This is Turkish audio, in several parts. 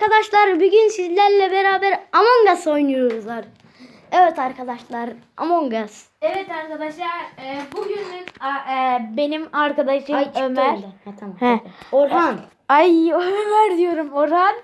Arkadaşlar bugün sizlerle beraber Among Us oynuyoruz. Evet arkadaşlar Among Us. Evet arkadaşlar e, bugünlük a- e, benim arkadaşım Ay Ömer. Ha, tamam. He. Orhan. Ay Ömer diyorum Orhan.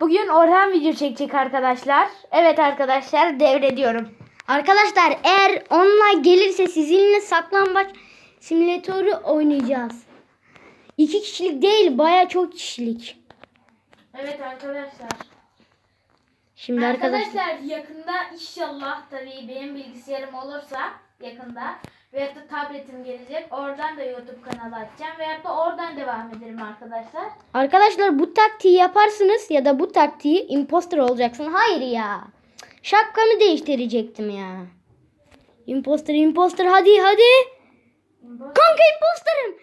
Bugün Orhan video çekecek arkadaşlar. Evet arkadaşlar devrediyorum. Arkadaşlar eğer online gelirse sizinle saklambaç simülatörü oynayacağız. İki kişilik değil baya çok kişilik. Evet arkadaşlar. Şimdi arkadaşlar. Arkadaşlar yakında inşallah tabii benim bilgisayarım olursa yakında veyahut da tabletim gelecek. Oradan da YouTube kanalı açacağım veyahut da oradan devam ederim arkadaşlar. Arkadaşlar bu taktiği yaparsınız ya da bu taktiği imposter olacaksın. Hayır ya. Şapkamı değiştirecektim ya. Imposter imposter hadi hadi. Kanka imposterım.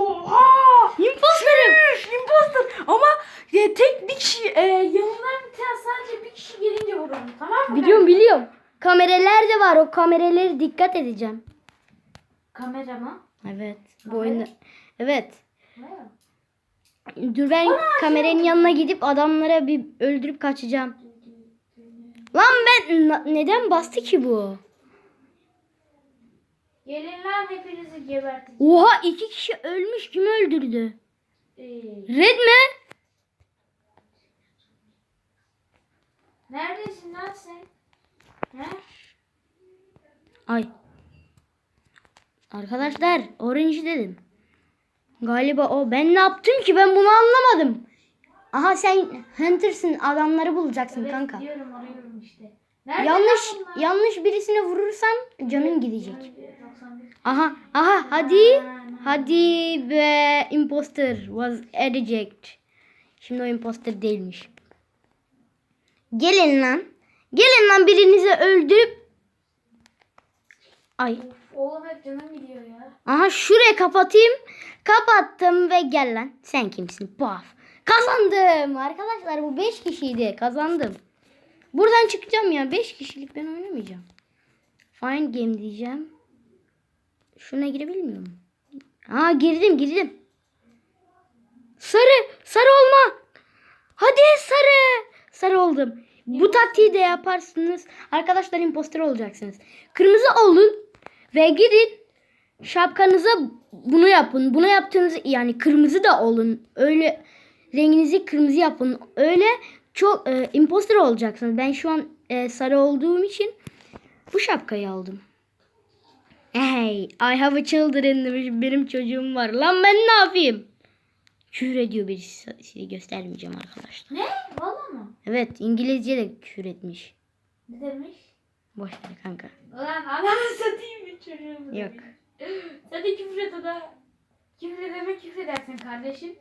Oha! Imposterım. Imposter ama e, tek bir kişi e, yanından bir tane sadece bir kişi gelince vurun tamam mı? Biliyorum biliyorum. Kameralar da var. O kameraları dikkat edeceğim. Kamera mı? Evet. Bu Kamera? oyunda. Evet. Ne? Dur ben kameranın yanına gidip adamlara bir öldürüp kaçacağım. Lan ben neden bastı ki bu? Gelin lan hepinizi geberteceğim. Oha iki kişi ölmüş. Kim öldürdü? Ee, Red mi? neredesin lan sen? He? Ay. Arkadaşlar orange dedim. Galiba o. Ben ne yaptım ki ben bunu anlamadım. Aha sen Hunter'sın adamları bulacaksın Evet, kanka. Diyorum arıyorum işte. Nerede Yanlış yanlış birisine vurursan canın gidecek. 91. Aha aha hadi. Hadi be imposter was eject. Şimdi o imposter değilmiş. Gelin lan. Gelin lan birinizi öldürüp Ay. Oğlum hep canım gidiyor ya. Aha şuraya kapatayım. Kapattım ve gel lan. Sen kimsin? Paf. Kazandım. Arkadaşlar bu 5 kişiydi. Kazandım. Buradan çıkacağım ya. 5 kişilik ben oynamayacağım. Find game diyeceğim. Şuna girebiliyor muyum? Aa girdim girdim. Sarı. Sarı olma. Hadi sarı. Sarı oldum. Bu taktiği de yaparsınız. Arkadaşlar imposter olacaksınız. Kırmızı olun ve gidin şapkanıza bunu yapın. Bunu yaptığınız yani kırmızı da olun. Öyle renginizi kırmızı yapın. Öyle çok e, imposter olacaksınız. Ben şu an e, sarı olduğum için bu şapkayı aldım. Hey, I have a children demiş. Benim çocuğum var. Lan ben ne yapayım? Küfür ediyor birisi. Size göstermeyeceğim arkadaşlar. Ne? Valla mı? Evet İngilizce de küfür etmiş. Ne demiş? Boş ver kanka. Ulan ananı satayım bir çocuğumu. Yok. Sen de küfür et o da. Küfür edeme küfür edersin kardeşim.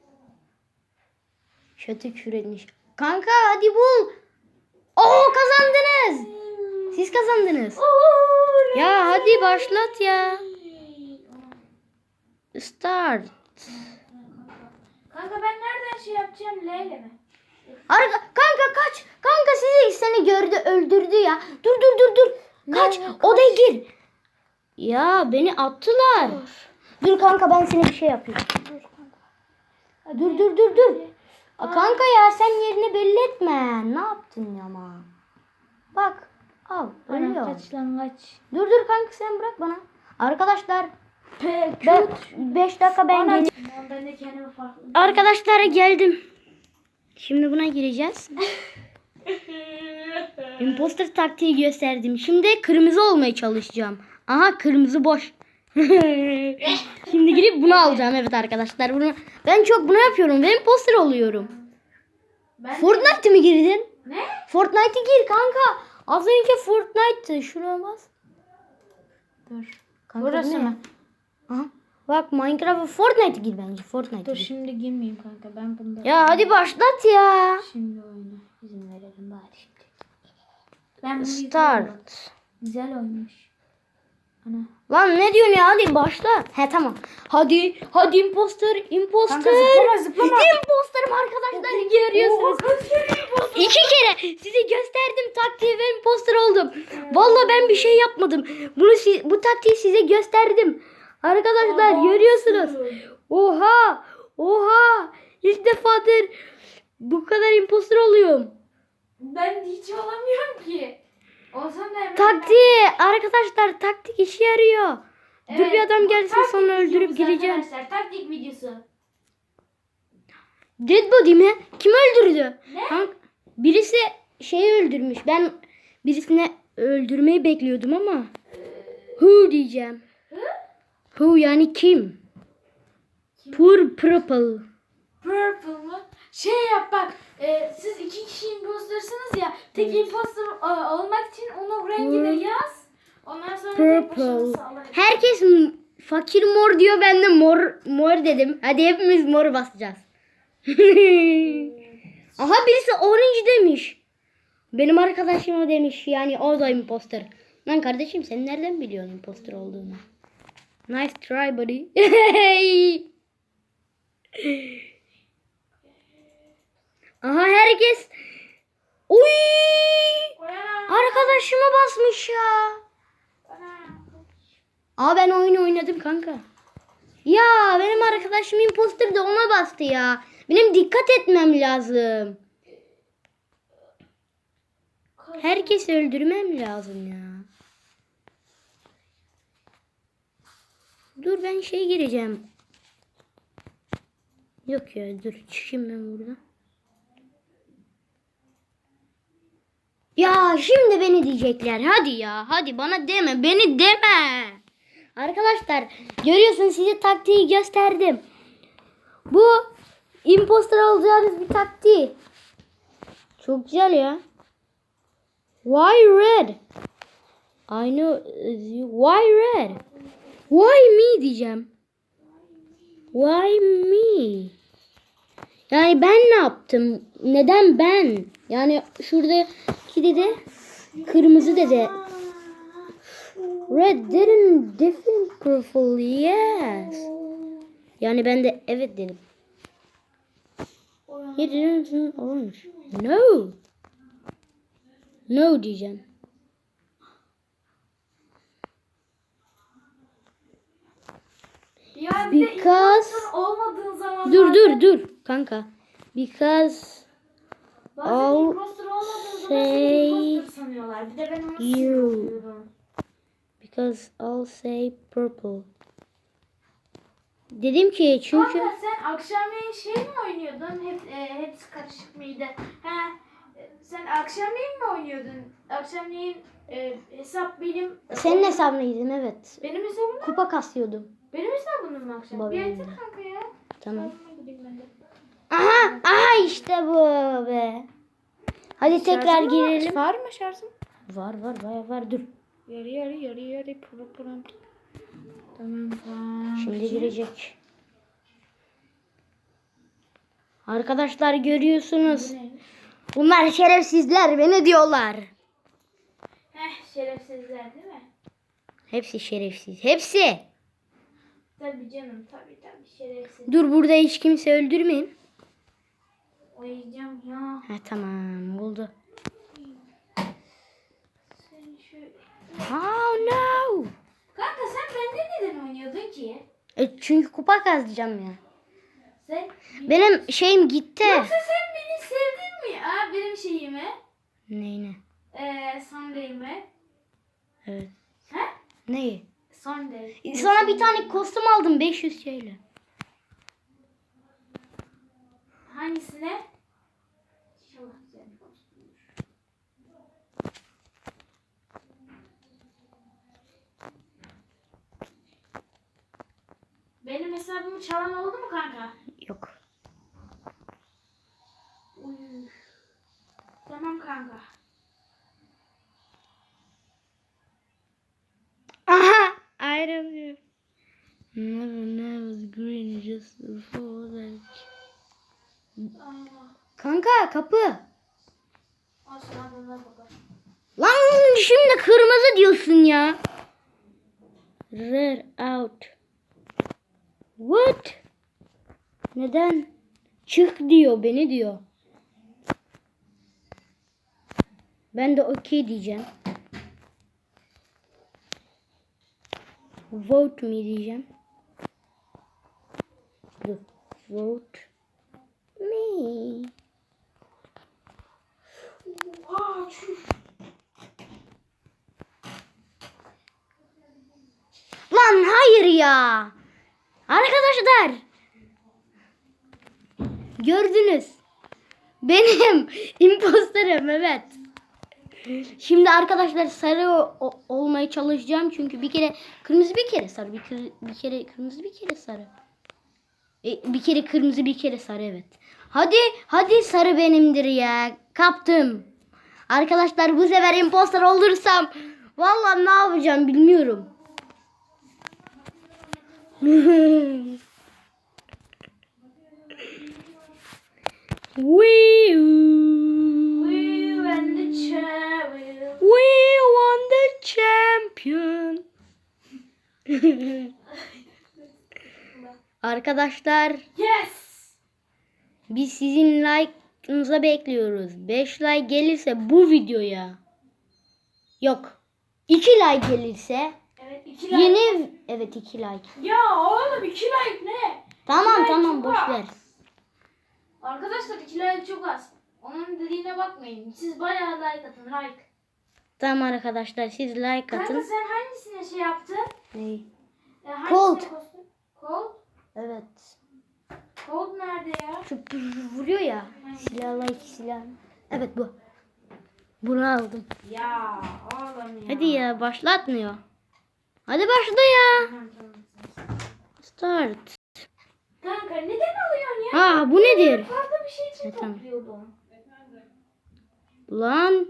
Kötü küfür etmiş. Kanka hadi bul. Oo kazandınız. Siz kazandınız. Ya hadi başlat ya. Start. Kanka ben nereden şey yapacağım? L ile mi? Arka, kanka kaç. Kanka sizi seni gördü öldürdü ya. Dur dur dur dur. Kaç. Ne? Odaya gir. Ya beni attılar. Dur kanka ben sana bir şey yapayım. Dur dur dur dur. Aa, kanka ya sen yerini belli etme. Ne yaptın ya ama? Bak al ölüyor. Kaç lan kaç. Dur dur kanka sen bırak bana. Arkadaşlar 5 dakika ben farklı. Arkadaşlar geldim. Şimdi buna gireceğiz. Imposter taktiği gösterdim. Şimdi kırmızı olmaya çalışacağım. Aha kırmızı boş. Şimdi girip bunu alacağım. Evet arkadaşlar bunu ben çok bunu yapıyorum ve imposter oluyorum. Ben Fortnite mi girdin? Ne? Fortnite'e gir kanka. Az önce Fortnite'tı. Şuraya bas. Dur. Kanka, bu Burası ne? mı? Aha. Bak Minecraft ve Fortnite'e gir bence. Fortnite'e Dur gir. şimdi girmeyeyim kanka ben bunda. Ya hadi başlat ya. Şimdi oyna. İzin verelim bari şimdi. Ben bunu. Start. Güzel oymuş. Ana. Lan ne diyorsun ya? Hadi başla. He tamam. Hadi. Hadi imposter. Imposter. Kanka zıplama, zıplama. Imposter'ım arkadaşlar. Görüyorsunuz. İki kere size gösterdim taktiği ve imposter oldum. Vallahi ben bir şey yapmadım. Bunu bu taktiği size gösterdim. Arkadaşlar görüyorsunuz. Oha! Oha! İlk defadır Bu kadar imposter oluyorum. Ben hiç olamıyorum ki. Olsam da. Taktik arkadaşlar taktik işe yarıyor. Dur Evet, bir adam bu gelsin taktik sonra öldürüp gideceğim. Arkadaşlar taktik videosu. Dead body mi? Kim öldürdü? Ne? Kank- birisi şeyi öldürmüş. Ben birisine öldürmeyi bekliyordum ama. Who diyeceğim. Hı? Who yani kim? Pur purple. Purple mı? Şey yap bak. e, siz iki kişi impostersınız ya. Tek imposter e, olmak için onun rengini Pur- yaz. Ondan sonra Purple. Herkes fakir mor diyor ben de mor mor dedim. Hadi hepimiz mor basacağız. Aha birisi orange demiş. Benim arkadaşım o demiş. Yani o da imposter. Lan kardeşim sen nereden biliyorsun imposter olduğunu? Nice try buddy. Aha herkes. Uy! Arkadaşıma basmış ya. Aa ben oyun oynadım kanka. Ya benim arkadaşım imposter de ona bastı ya. Benim dikkat etmem lazım. Herkesi öldürmem lazım ya. Dur ben şey gireceğim. Yok ya dur çıkayım ben buradan. Ya şimdi beni diyecekler. Hadi ya hadi bana deme beni deme. Arkadaşlar görüyorsun size taktiği gösterdim. Bu imposter olacağınız bir taktiği. Çok güzel ya. Why red? I know. Why red? Why me diyeceğim. Why me? Yani ben ne yaptım? Neden ben? Yani şuradaki dedi kırmızı dedi. Red didn't different purple. Yes. Yani ben de evet dedim. He didn't orange. No. No diyeceğim. Ya Because- olmadığın zaman Dur dur dur kanka. Because Bazen All imposter olmadığın zaman say imposter sanıyorlar. Bir de ben onu you. because I'll say purple. Dedim ki çünkü Kanka sen akşamleyin şey mi oynuyordun? Hep, e, hepsi karışık mıydı? Ha, sen akşamleyin mi oynuyordun? Akşamleyin e, hesap benim... senin hesabınaydım evet. Benim hesabım Kupa kasıyordum. Benim hesabım mı akşam? Babamın Bir açsana kanka ya. Tamam. Hesabıma gideyim ben de. Aha, aha işte bu be. Hadi tekrar girelim. Var mı şarjım? Var var var var dur. Yarı yarı yarı yarı pırı pırı. Tamam tamam. Şimdi girecek. Arkadaşlar görüyorsunuz. Ne? Bunlar şerefsizler beni diyorlar. Heh şerefsizler değil mi? Hepsi şerefsiz. Hepsi. Tabii canım tabii tabii şerefsiz. Dur burada hiç kimse öldürmeyin. Oyacağım ya. Ha tamam oldu. Seni şöyle. Oh no. Kanka sen bende neden oynuyordun ki? E, çünkü kupa kazacağım ya. Sen Benim şeyim gitti. Yoksa sen beni sevdin mi? Aa benim şeyimi. Neyine? Eee Sunday'imi. Evet. He? Neyi? Sunday. Sana bir tane kostüm aldım 500 şeyle. Hangisine? İnşallah güzel bir kostümdür. Benim hesabımı çalan oldu mu kanka? Yok. Uy. Tamam kanka. Aha! I don't know. Never was green just before that. Kanka kapı. Lan şimdi kırmızı diyorsun ya. Red out. What? Neden? Çık diyor beni diyor. Ben de okey diyeceğim. Vote me diyeceğim. Dur. Vote me. Lan hayır ya. Arkadaşlar. Gördünüz. Benim imposterim evet. Şimdi arkadaşlar sarı olmaya çalışacağım çünkü bir kere kırmızı bir kere sarı bir kere, bir kere kırmızı bir kere sarı. E, bir kere kırmızı bir kere sarı evet. Hadi hadi sarı benimdir ya. Kaptım. Arkadaşlar bu sefer imposter olursam vallahi ne yapacağım bilmiyorum. We, We the won the champion. Arkadaşlar Yes. biz sizin like'ınıza bekliyoruz. 5 like gelirse bu videoya yok 2 like gelirse iki like. yeni evet 2 like. Ya oğlum iki like ne? Tamam like tamam çok boş az. ver. Arkadaşlar iki like çok az. Onun dediğine bakmayın. Siz bayağı like atın like. Tamam arkadaşlar siz like Kanka atın. sen hangisine şey yaptın? Ney? E, Cold. Cold? Evet. Cold nerede ya? Şu vuruyor ya. Silahla iki silah. Evet bu. Bunu aldım. Ya oğlum ya. Hadi ya başlatmıyor. Hadi başla ya. Start. Kanka neden alıyorsun ya? Ha bu nedir? Fazla bir şey için tamam. topluyordum. Lan.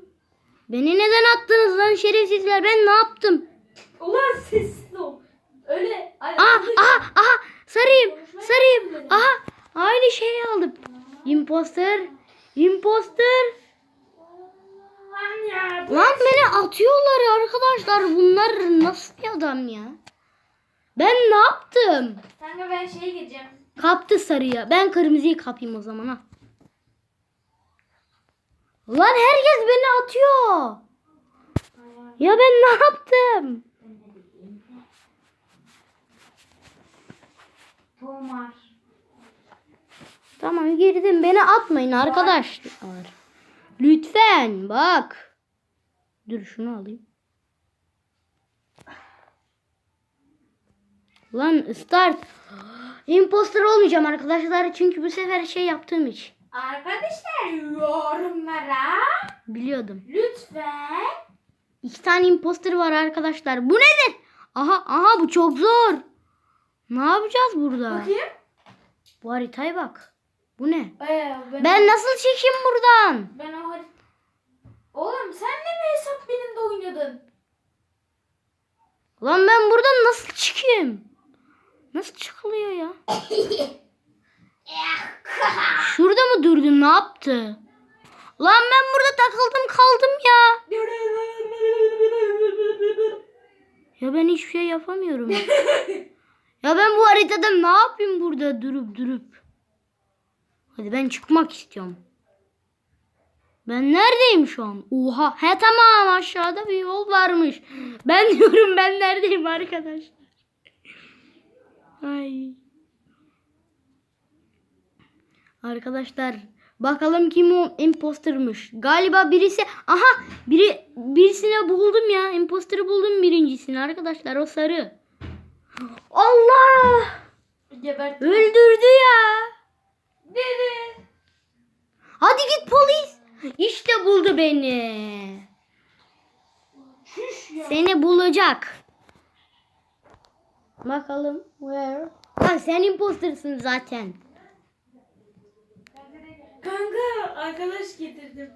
Beni neden attınız lan şerefsizler? Ben ne yaptım? Ulan sessiz ol. Öyle. Aha aha aha. Sarayım. Sarayım. Aha. Aynı şeyi aldım. Imposter. Imposter. Lan beni atıyorlar arkadaşlar. Bunlar nasıl bir adam ya? Ben ne yaptım? Kanka ben şeye gireceğim. Kaptı sarıya. Ben kırmızıyı kapayım o zaman ha. Lan herkes beni atıyor. Ya ben ne yaptım? Tomar. Tamam girdim. Beni atmayın arkadaşlar. Lütfen bak. Dur şunu alayım. Lan start. Imposter olmayacağım arkadaşlar. Çünkü bu sefer şey yaptığım için. Arkadaşlar yorumlara Biliyordum. lütfen İki tane imposter var arkadaşlar. Bu nedir? Aha aha bu çok zor. Ne yapacağız burada? bakayım. Bu haritaya bak. Bu ne? Ee, ben, Ben nasıl çekeyim buradan? ben o harit- Oğlum sen ne bir hesap benim de oynadın? Lan ben buradan nasıl çıkayım? Nasıl çıkılıyor ya? Şurada mı durdun? Ne yaptı? Lan ben burada takıldım kaldım ya. Ya ben hiçbir şey yapamıyorum. ya ben bu haritada ne yapayım burada durup durup? Hadi ben çıkmak istiyorum. Ben neredeyim şu an? Oha. He tamam aşağıda bir yol varmış. Ben diyorum ben neredeyim arkadaşlar. Ay. Arkadaşlar bakalım kim o impostermış. Galiba birisi aha biri birisine buldum ya. Imposter'ı buldum birincisini arkadaşlar o sarı. Allah! Gebert. Öldürdü ya. Dedi. Hadi git polis. İşte buldu beni. Seni bulacak. Bakalım where? Ha sen imposter'sın zaten. Kanka arkadaş getirdim.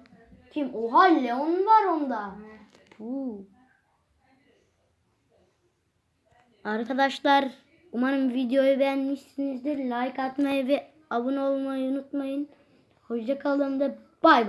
Kim? Oha Leon var onda. Huu. Arkadaşlar umarım videoyu beğenmişsinizdir. Like atmayı ve abone olmayı unutmayın. Hoşça kalın da bay bay.